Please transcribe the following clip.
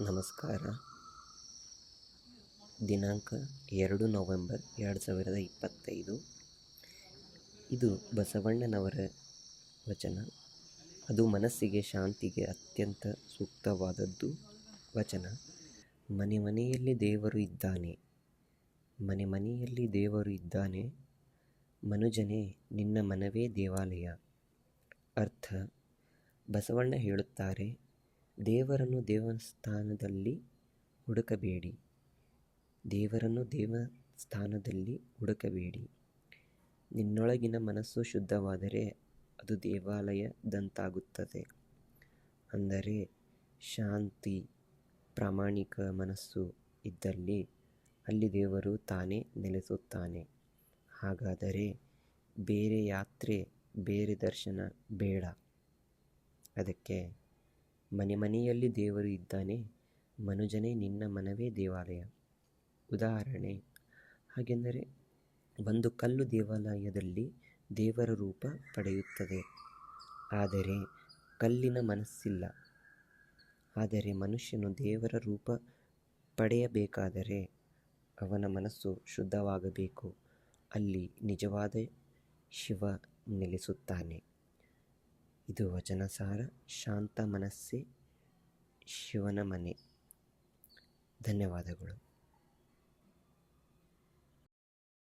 ನಮಸ್ಕಾರ. ದಿನಾಂಕ ಎರಡು ನವೆಂಬರ್ ಎರಡು ಸಾವಿರದ ಇಪ್ಪತ್ತೈದು. ಇದು ಬಸವಣ್ಣನವರ ವಚನ. ಅದು ಮನಸ್ಸಿಗೆ ಶಾಂತಿಗೆ ಅತ್ಯಂತ ಸೂಕ್ತವಾದದ್ದು ವಚನ. ಮನೆ ಮನೆಯಲ್ಲಿ ದೇವರು ಇದ್ದಾನೆ. ಮನೆ ಮನೆಯಲ್ಲಿ ದೇವರು ಇದ್ದಾನೆ. ಮನುಜನೇ, ನಿನ್ನ ಮನವೇ ದೇವಾಲಯ. ಅರ್ಥ. ಬಸವಣ್ಣ ಹೇಳುತ್ತಾರೆ ದೇವರನ್ನು ದೇವಸ್ಥಾನದಲ್ಲಿ ಹುಡುಕಬೇಡಿ. ದೇವರನ್ನು ದೇವಸ್ಥಾನದಲ್ಲಿ ಹುಡುಕಬೇಡಿ. ನಿನ್ನೊಳಗಿನ ಮನಸ್ಸು ಶುದ್ಧವಾದರೆ ಅದು ದೇವಾಲಯದಂತಾಗುತ್ತದೆ. ಅಂದರೆ ಶಾಂತಿ, ಪ್ರಾಮಾಣಿಕ ಮನಸ್ಸು ಇದ್ದಲ್ಲಿ ಅಲ್ಲಿ ದೇವರು ತಾನೇ ನೆಲೆಸುತ್ತಾನೆ. ಹಾಗಾದರೆ ಬೇರೆ ಯಾತ್ರೆ, ಬೇರೆ ದರ್ಶನ ಬೇಡ. ಅದಕ್ಕೆ ಮನೆ ಮನೆಯಲ್ಲಿ ದೇವರು ಇದ್ದಾನೆ, ಮನುಜನೇ ನಿನ್ನ ಮನವೇ ದೇವಾಲಯ. ಉದಾಹರಣೆ, ಹಾಗೆಂದರೆ ಒಂದು ಕಲ್ಲು ದೇವಾಲಯದಲ್ಲಿ ದೇವರ ರೂಪ ಪಡೆಯುತ್ತದೆ. ಆದರೆ ಕಲ್ಲಿನ ಮನಸ್ಸಿಲ್ಲ. ಆದರೆ ಮನುಷ್ಯನು ದೇವರ ರೂಪ ಪಡೆಯಬೇಕಾದರೆ ಅವನ ಮನಸ್ಸು ಶುದ್ಧವಾಗಬೇಕು. ಅಲ್ಲಿ ನಿಜವಾದ ಶಿವ ನೆಲೆಸುತ್ತಾನೆ. ಇದು ವಚನಸಾರ ಶಾಂತ ಮನಸ್ಸೇ ಶಿವನ ಮನೆ. ಧನ್ಯವಾದಗಳು.